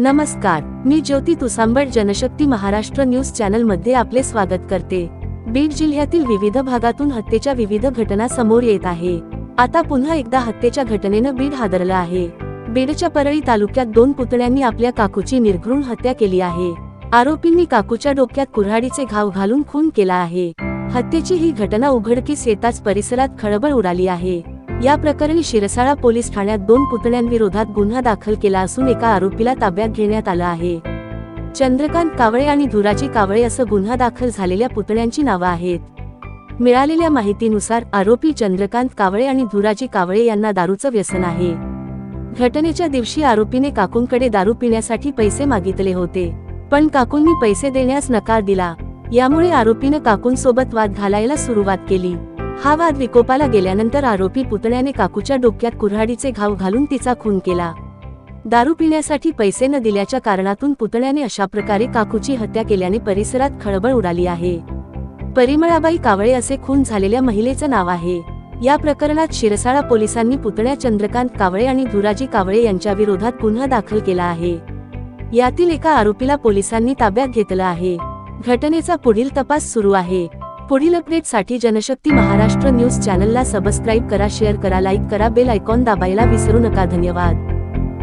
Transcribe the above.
नमस्कार मी ज्योती तुसांबड जनशक्ती महाराष्ट्र न्यूज चॅनलमध्ये आपले स्वागत करते. बीड जिल्ह्यातील विविध भागातून हत्येच्या विविध घटना समोर येत आहे. आता पुन्हा एकदा हत्येच्या घटनेनं बीड हादरलं आहे. बीडच्या परळी तालुक्यात दोन पुतळ्यांनी आपल्या काकूची निर्घृण हत्या केली आहे. आरोपींनी काकूच्या डोक्यात कुऱ्हाडीचे घाव घालून खून केला आहे. हत्येची ही घटना उघडकीस येताच परिसरात खळबळ उडाली आहे. या प्रकरणी शिरसाळा पोलीस ठाण्यात दोन पुतण्यांविरोधात गुन्हा दाखल केला असून एका आरोपीला ताब्यात घेण्यात आलं आहे. चंद्रकांत कावळे आणि धुराजी कावळे असं गुन्हा दाखल झालेल्या पुतण्यांची नावं आहेत. मिळालेल्या माहितीनुसार आरोपी चंद्रकांत कावळे आणि धुराजी कावळे यांना दारूचं व्यसन आहे. घटनेच्या दिवशी आरोपीने काकूंकडे दारू पिण्यासाठी पैसे मागितले होते. पण काकूंनी पैसे देण्यास नकार दिला. यामुळे आरोपीनं काकूंसोबत वाद घालायला सुरुवात केली. हा वाद विकोपाला गेल्यानंतर आरोपी पुतण्याने काकूच्या डोक्यात कुऱ्हाडीचे घाव घालून तिचा खून केला. दारू पिण्यासाठी पैसे न दिल्याच्या कारणातून पुतण्याने अशा प्रकारे काकूची हत्या केल्याने परिसरात खळबळ उडाली आहे. परिमळाबाई कावळे असे खून झालेल्या महिलेचं नाव आहे. या प्रकरणात शिरसाळा पोलिसांनी पुतण्या चंद्रकांत कावळे आणि धुराजी कावळे यांच्या विरोधात गुन्हा दाखल केला आहे. यातील एका आरोपीला पोलिसांनी ताब्यात घेतलं आहे. घटनेचा पुढील तपास सुरू आहे. पुढील अपडेटसाठी जनशक्ती महाराष्ट्र न्यूज चॅनलला सबस्क्राईब करा शेअर करा लाईक करा बेल आयकॉन दाबायला विसरू नका. धन्यवाद.